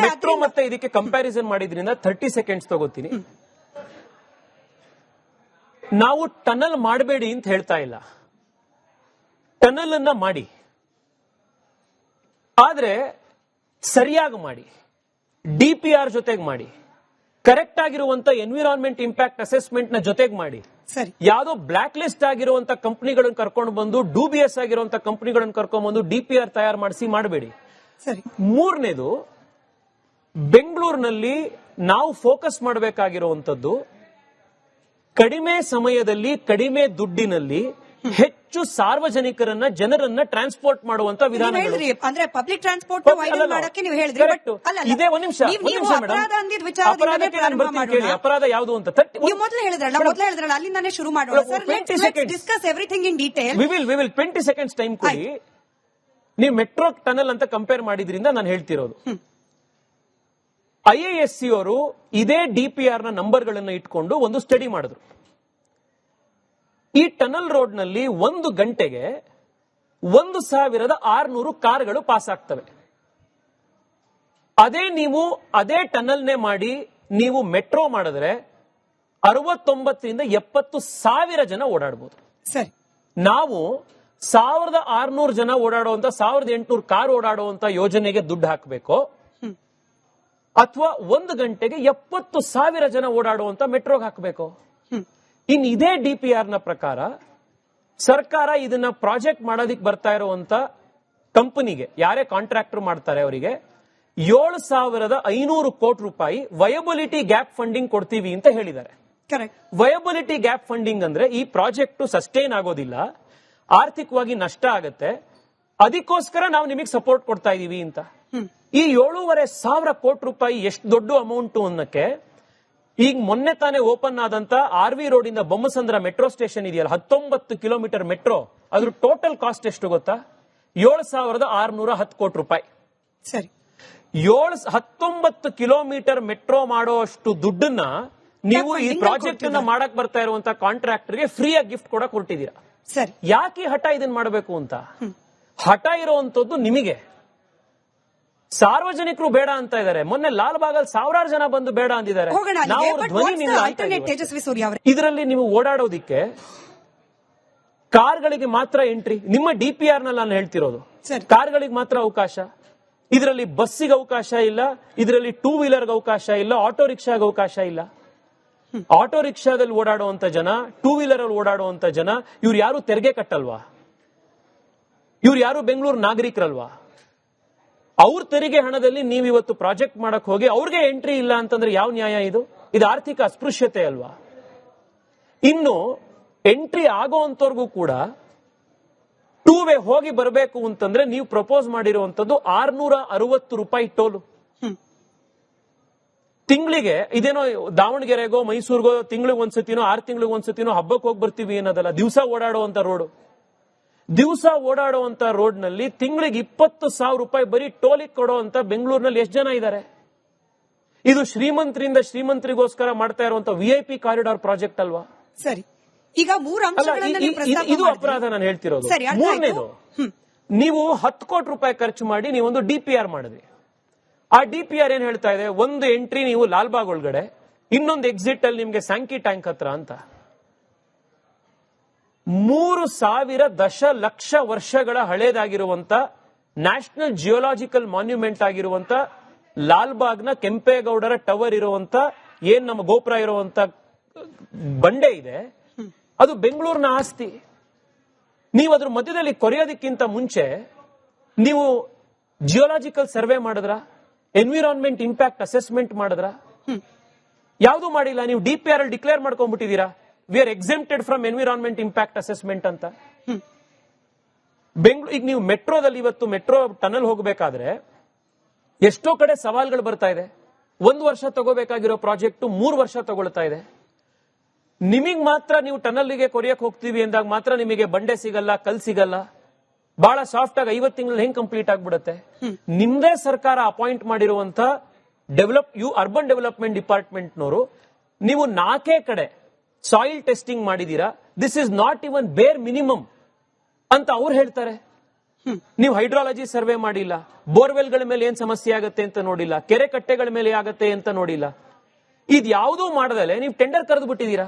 Metro ಮತ್ತೆ ಇದಕ್ಕೆ comparison ಮಾಡಿದ್ರಿಂದ ಥರ್ಟಿ ಸೆಕೆಂಡ್ಸ್ ತಗೋತೀನಿ. ನಾವು ಟನಲ್ ಮಾಡಬೇಡಿ ಅಂತ ಹೇಳ್ತಾ ಇಲ್ಲ. ಟನಲ್ ಅನ್ನ ಮಾಡಿ. ಆದ್ರೆ ಸರಿಯಾಗಿ ಮಾಡಿ. ಡಿ ಪಿ ಆರ್ ಜೊತೆಗೆ ಮಾಡಿ. ಕರೆಕ್ಟ್ ಆಗಿರುವಂತ ಎನ್ವಿರಾನ್ಮೆಂಟ್ ಇಂಪ್ಯಾಕ್ಟ್ ಅಸೆಸ್ಮೆಂಟ್ನ ಜೊತೆಗೆ ಮಾಡಿ. ಯಾವುದೋ ಬ್ಲಾಕ್ ಲಿಸ್ಟ್ ಆಗಿರುವಂತ ಕಂಪನಿಗಳನ್ನ ಕರ್ಕೊಂಡು ಬಂದು ಡೂಬಿಯಸ್ ಆಗಿರುವಂತ ಕಂಪನಿಗಳನ್ನ ಕರ್ಕೊಂಡು ಬಂದು ಡಿ ಪಿ ಆರ್ ತಯಾರು ಮಾಡಿಸಿ ಮಾಡಬೇಡಿ. ಮೂರನೇದು ಬೆಂಗಳೂರಿನಲ್ಲಿ ನಾವು ಫೋಕಸ್ ಮಾಡಬೇಕಾಗಿರುವಂತದ್ದು ಕಡಿಮೆ ಸಮಯದಲ್ಲಿ ಕಡಿಮೆ ದುಡ್ಡಿನಲ್ಲಿ ಹೆಚ್ಚು ಸಾರ್ವಜನಿಕರನ್ನ ಜನರನ್ನ ಟ್ರಾನ್ಸ್ಪೋರ್ಟ್ ಮಾಡುವಂತ ವಿಧಾನ ಹೇಳಿದ್ರಿ ಅಂದ್ರೆ ಪಬ್ಲಿಕ್ ಟ್ರಾನ್ಸ್ಪೋರ್ಟ್ ಮಾಡಕ್ಕೆ ನೀವು ಹೇಳಿದ್ರಿ. ಇದೇ ಒಂದ್ ನಿಮಿಷ ಅಪರಾಧ ಅಂದಿದ್ ಬರ್ತೀನಿ ಕೇಳಿ ಅಪರಾಧ ಯಾವುದು ಅಂತ. ನೀವು ಮೊದಲು ಹೇಳಿದ್ರಲ್ಲ ಮೊದಲು ಹೇಳಿದ್ರಲ್ಲ ಅಲ್ಲಿಂದಾನೇ ಶುರು ಮಾಡೋಣ. Sir 20 seconds. Discuss everything in detail we will we will twenty seconds time ಕೊಡಿ. ನೀವು ಮೆಟ್ರೋ ಟನಲ್ ಅಂತ ಕಂಪೇರ್ ಮಾಡಿದ್ರಿಂದ ನಾನು ಹೇಳ್ತಿರೋದು. ಐ ಎ ಎಸ್ ಸಿ ಅವರು ಇದೇ ಡಿ ಪಿ ಆರ್ನ ನಂಬರ್ ಗಳನ್ನ ಇಟ್ಕೊಂಡು ಒಂದು ಸ್ಟಡಿ ಮಾಡಿದ್ರು. ಈ ಟನಲ್ ರೋಡ್ನಲ್ಲಿ ಒಂದು ಗಂಟೆಗೆ ಒಂದು ಸಾವಿರದ ಆರ್ನೂರು ಕಾರ್ಗಳು ಪಾಸ್ ಆಗ್ತವೆ. ಅದೇ ನೀವು ಅದೇ ಟನಲ್ನೇ ಮಾಡಿ ನೀವು ಮೆಟ್ರೋ ಮಾಡಿದ್ರೆ ಅರವತ್ತೊಂಬತ್ತರಿಂದ ಎಪ್ಪತ್ತು ಸಾವಿರ ಜನ ಓಡಾಡಬಹುದು ಸರಿ. ನಾವು ಸಾವಿರದ ಆರ್ನೂರು ಜನ ಓಡಾಡುವಂತ ಸಾವಿರದ ಎಂಟುನೂರು ಕಾರ್ ಓಡಾಡುವಂತ ಯೋಜನೆಗೆ ದುಡ್ಡು ಹಾಕಬೇಕು ಅಥವಾ ಒಂದು ಗಂಟೆಗೆ ಎಪ್ಪತ್ತು ಸಾವಿರ ಜನ ಓಡಾಡುವಂತ ಮೆಟ್ರೋಗೆ ಹಾಕಬೇಕು. ಇನ್ ಇದೇ ಡಿ ಪಿ ಆರ್ನ ಪ್ರಕಾರ ಸರ್ಕಾರ ಇದನ್ನ ಪ್ರಾಜೆಕ್ಟ್ ಮಾಡೋದಿಕ್ ಬರ್ತಾ ಇರುವಂತ ಕಂಪನಿಗೆ ಯಾರೇ ಕಾಂಟ್ರಾಕ್ಟರ್ ಮಾಡ್ತಾರೆ ಅವರಿಗೆ ಏಳು ಸಾವಿರದ ಐನೂರು ಕೋಟಿ ರೂಪಾಯಿ ವಯಬಿಲಿಟಿ ಗ್ಯಾಪ್ ಫಂಡಿಂಗ್ ಕೊಡ್ತೀವಿ ಅಂತ ಹೇಳಿದ್ದಾರೆ. ವಯಬಿಲಿಟಿ ಗ್ಯಾಪ್ ಫಂಡಿಂಗ್ ಅಂದ್ರೆ ಈ ಪ್ರಾಜೆಕ್ಟ್ ಸಸ್ಟೈನ್ ಆಗೋದಿಲ್ಲ ಆರ್ಥಿಕವಾಗಿ ನಷ್ಟ ಆಗತ್ತೆ ಅದಕ್ಕೋಸ್ಕರ ನಾವು ನಿಮಗೆ ಸಪೋರ್ಟ್ ಕೊಡ್ತಾ ಇದೀವಿ ಅಂತ. ಈ ಏಳೂವರೆ ಸಾವಿರ ಕೋಟಿ ರೂಪಾಯಿ ಎಷ್ಟು ದೊಡ್ಡ ಅಮೌಂಟ್ ಅನ್ನಕ್ಕೆ ಈಗ ಮೊನ್ನೆ ತಾನೇ ಓಪನ್ ಆದಂತ ಆರ್ ವಿ ರೋಡ್ ಇಂದ ಬೊಮ್ಮಸಂದ್ರ ಮೆಟ್ರೋ ಸ್ಟೇಷನ್ ಇದೆಯಲ್ಲ ಹತ್ತೊಂಬತ್ತು ಕಿಲೋಮೀಟರ್ ಮೆಟ್ರೋ ಅದ್ರ ಟೋಟಲ್ ಕಾಸ್ಟ್ ಎಷ್ಟು ಗೊತ್ತಾ? ಏಳು ಸಾವಿರದ ಆರ್ನೂರ ಹತ್ತು ಕೋಟಿ ರೂಪಾಯಿ. ಸರಿ. ಏಳು ಹತ್ತೊಂಬತ್ತು ಕಿಲೋಮೀಟರ್ ಮೆಟ್ರೋ ಮಾಡೋ ಅಷ್ಟು ದುಡ್ಡನ್ನ ನೀವು ಈ ಪ್ರಾಜೆಕ್ಟ್ ಅನ್ನ. ಮಾಡಕ್ ಬರ್ತಾ ಇರುವಂತ ಕಾಂಟ್ರಾಕ್ಟರ್ಗೆ ಆಗಿ ಗಿಫ್ಟ್ ಕೂಡ ಕೊಟ್ಟಿದ್ದೀರಾ. ಸರಿ. ಯಾಕೆ ಹಠ ಇದನ್ನ ಮಾಡಬೇಕು ಅಂತ? ಹಠ ಇರುವಂತದ್ದು ನಿಮಗೆ. ಸಾರ್ವಜನಿಕರು ಬೇಡ ಅಂತ ಇದ್ದಾರೆ. ಮೊನ್ನೆ ಲಾಲ್ ಬಾಗಲ್ ಸಾವಿರಾರು ಜನ ಬಂದು ಬೇಡ ಅಂದಿದ್ದಾರೆ. ತೇಜಸ್ವಿ ಸೂರ್ಯ ಅವರೇ ಇದರಲ್ಲಿ ನೀವು ಓಡಾಡೋದಿಕ್ಕೆ ಕಾರ್ಗಳಿಗೆ ಮಾತ್ರ ಎಂಟ್ರಿ. ನಿಮ್ಮ ಡಿ ಪಿ ಆರ್ನಲ್ಲಿ ನಾನು ಹೇಳ್ತಿರೋದು. ಕಾರ್ಗಳಿಗೆ ಮಾತ್ರ ಅವಕಾಶ. ಇದರಲ್ಲಿ ಬಸ್ಸಿಗೆ ಅವಕಾಶ ಇಲ್ಲ. ಇದರಲ್ಲಿ ಟೂ ವೀಲರ್ಗೆ ಅವಕಾಶ ಇಲ್ಲ. ಆಟೋ ರಿಕ್ಷಾಗೆ ಅವಕಾಶ ಇಲ್ಲ. ಆಟೋ ರಿಕ್ಷಾದಲ್ಲಿ ಓಡಾಡುವಂತ ಜನ ಟೂ ವೀಲರ್ ಅಲ್ಲಿ ಓಡಾಡುವಂತ ಜನ ಇವ್ರು ಯಾರು ತೆರಿಗೆ ಕಟ್ಟಲ್ವಾ? ಇವ್ರು ಯಾರು ಬೆಂಗಳೂರು ನಾಗರಿಕರಲ್ವಾ? ಅವ್ರ ತೆರಿಗೆ ಹಣದಲ್ಲಿ ನೀವು ಇವತ್ತು ಪ್ರಾಜೆಕ್ಟ್ ಮಾಡಕ್ ಹೋಗಿ ಅವ್ರಿಗೆ ಎಂಟ್ರಿ ಇಲ್ಲ ಅಂತಂದ್ರೆ ಯಾವ ನ್ಯಾಯ ಇದು? ಇದು ಆರ್ಥಿಕ ಅಸ್ಪೃಶ್ಯತೆ ಅಲ್ವಾ? ಇನ್ನು ಎಂಟ್ರಿ ಆಗೋವಂಥವ್ರಿಗೂ ಕೂಡ ಟೂ ವೇ ಹೋಗಿ ಬರಬೇಕು ಅಂತಂದ್ರೆ ನೀವು ಪ್ರಪೋಸ್ ಮಾಡಿರುವಂತದ್ದು ಆರ್ನೂರ ಅರವತ್ತು ರೂಪಾಯಿ ಟೋಲು. ತಿಂಗಳಿಗೆ ಇದೇನೋ ದಾವಣಗೆರೆಗೋ ಮೈಸೂರಿಗೋ ತಿಂಗಳಿಗೆ ಒಂದ್ಸತಿನೋ ಆರು ತಿಂಗಳಿಗೆ ಒಂದ್ಸತಿನೋ ಹಬ್ಬಕ್ಕೆ ಹೋಗಿ ಬರ್ತೀವಿ ಅನ್ನೋದಲ್ಲ ದಿವಸ ಓಡಾಡುವಂತ ರೋಡು. ದಿವಸ ಓಡಾಡುವಂತ ರೋಡ್ನಲ್ಲಿ ತಿಂಗಳಿಗೆ ಇಪ್ಪತ್ತು ಸಾವಿರ ರೂಪಾಯಿ ಬರೀ ಟೋಲಿಗೆ ಕೊಡುವಂತ ಬೆಂಗಳೂರಿನಲ್ಲಿ ಎಷ್ಟು ಜನ ಇದ್ದಾರೆ ಇದು ಶ್ರೀಮಂತರಿಂದ ಶ್ರೀಮಂತರಿಗೋಸ್ಕರ ಮಾಡ್ತಾ ಇರುವಂತ V I P corridor project ಅಲ್ವಾ? ಸರಿ. ಈಗ ಮೂರು ಇದು ಅಪರಾಧ ನಾನು ಹೇಳ್ತಿರೋದು. ಮೂರನೇದು ನೀವು ಹತ್ತು ಕೋಟಿ ರೂಪಾಯಿ ಖರ್ಚು ಮಾಡಿ ನೀವೊಂದು ಡಿ ಪಿ ಆರ್ ಮಾಡಿದ್ರಿ. ಆ ಡಿ ಪಿ ಆರ್ ಏನ್ ಹೇಳ್ತಾ ಇದೆ? ಒಂದು ಎಂಟ್ರಿ ನೀವು ಲಾಲ್ಬಾಗ್ ಒಳಗಡೆ ಇನ್ನೊಂದು ಎಕ್ಸಿಟ್ ಅಲ್ಲಿ ನಿಮ್ಗೆ ಸ್ಯಾಂಕಿ ಟ್ಯಾಂಕ್ ಹತ್ರ ಅಂತ. ಮೂರು ಸಾವಿರ ದಶಲಕ್ಷ ವರ್ಷಗಳ ಹಳೇದಾಗಿರುವಂತ ನ್ಯಾಷನಲ್ ಜಿಯೋಲಾಜಿಕಲ್ ಮಾನ್ಯುಮೆಂಟ್ ಆಗಿರುವಂತ ಲಾಲ್ಬಾಗ್ನ ಕೆಂಪೇಗೌಡರ ಟವರ್ ಇರುವಂತ ಏನ್ ನಮ್ಮ ಗೋಪುರ ಇರುವಂತ ಬಂಡೆ ಇದೆ ಅದು ಬೆಂಗಳೂರಿನ ಆಸ್ತಿ. ನೀವು ಅದ್ರ ಮಧ್ಯದಲ್ಲಿ ಕೊರೆಯೋದಕ್ಕಿಂತ ಮುಂಚೆ ನೀವು ಜಿಯೋಲಾಜಿಕಲ್ ಸರ್ವೆ ಮಾಡಿದ್ರ? ಎನ್ವಿರಾನ್ಮೆಂಟ್ ಇಂಪ್ಯಾಕ್ಟ್ ಅಸೆಸ್ಮೆಂಟ್ ಮಾಡಿದ್ರ? ಯಾವುದು ಮಾಡಿಲ್ಲ ನೀವು DPR P R declare ಮಾಡ್ಕೊಂಡ್ಬಿಟ್ಟಿದ್ದೀರಾ? We are exempted from environment impact assessment ಅಂತ. ಬೆಂಗಳೂರು ಈಗ ನೀವು ಮೆಟ್ರೋದಲ್ಲಿ ಇವತ್ತು ಮೆಟ್ರೋ ಟನಲ್ ಹೋಗಬೇಕಾದ್ರೆ ಎಷ್ಟೋ ಕಡೆ ಸವಾಲ್ಗಳು ಬರ್ತಾ ಇದೆ. ಒಂದು ವರ್ಷ ತಗೋಬೇಕಾಗಿರೋ ಪ್ರಾಜೆಕ್ಟ್ ಮೂರು ವರ್ಷ ತಗೊಳ್ತಾ ಇದೆ. ನಿಮಗ್ ಮಾತ್ರ ನೀವು ಟನಲ್ಗೆ ಕೊರಿಯಕ್ ಹೋಗ್ತೀವಿ ಅಂದಾಗ ಮಾತ್ರ ನಿಮಗೆ ಬಂಡೆ ಸಿಗಲ್ಲ, ಕಲ್ ಸಿಗಲ್ಲ. ಬಹಳ ಸಾಫ್ಟ್ ಆಗಿ ಐವತ್ತು ತಿಂಗಳು ಹೆಂಗ್ ಕಂಪ್ಲೀಟ್ ಆಗ್ಬಿಡುತ್ತೆ? ನಿಮ್ದೇ ಸರ್ಕಾರ ಅಪಾಯಿಂಟ್ ಮಾಡಿರುವಂತ ಡೆವಲಪ್ ಯು ಅರ್ಬನ್ ಡೆವಲಪ್ಮೆಂಟ್ ಡಿಪಾರ್ಟ್ಮೆಂಟ್ನವರು ನೀವು ನಾಲ್ಕೇ ಕಡೆ ಸಾಯಿಲ್ ಟೆಸ್ಟಿಂಗ್ ಮಾಡಿದೀರಾ? This is not even bare minimum ಅಂತ ಅವ್ರು ಹೇಳ್ತಾರೆ. ನೀವು ಹೈಡ್ರಾಲಜಿ ಸರ್ವೆ ಮಾಡಿಲ್ಲ ಬೋರ್ವೆಲ್ಗಳ ಮೇಲೆ ಏನ್ ಸಮಸ್ಯೆ ಆಗತ್ತೆ ಅಂತ ನೋಡಿಲ್ಲ ಕೆರೆ ಕಟ್ಟೆಗಳ ಮೇಲೆ ಆಗತ್ತೆ ಅಂತ ನೋಡಿಲ್ಲ. ಇದ್ ಯಾವುದೂ ಮಾಡದಲೆ ನೀವು ಟೆಂಡರ್ ಕರೆದು ಬಿಟ್ಟಿದ್ದೀರಾ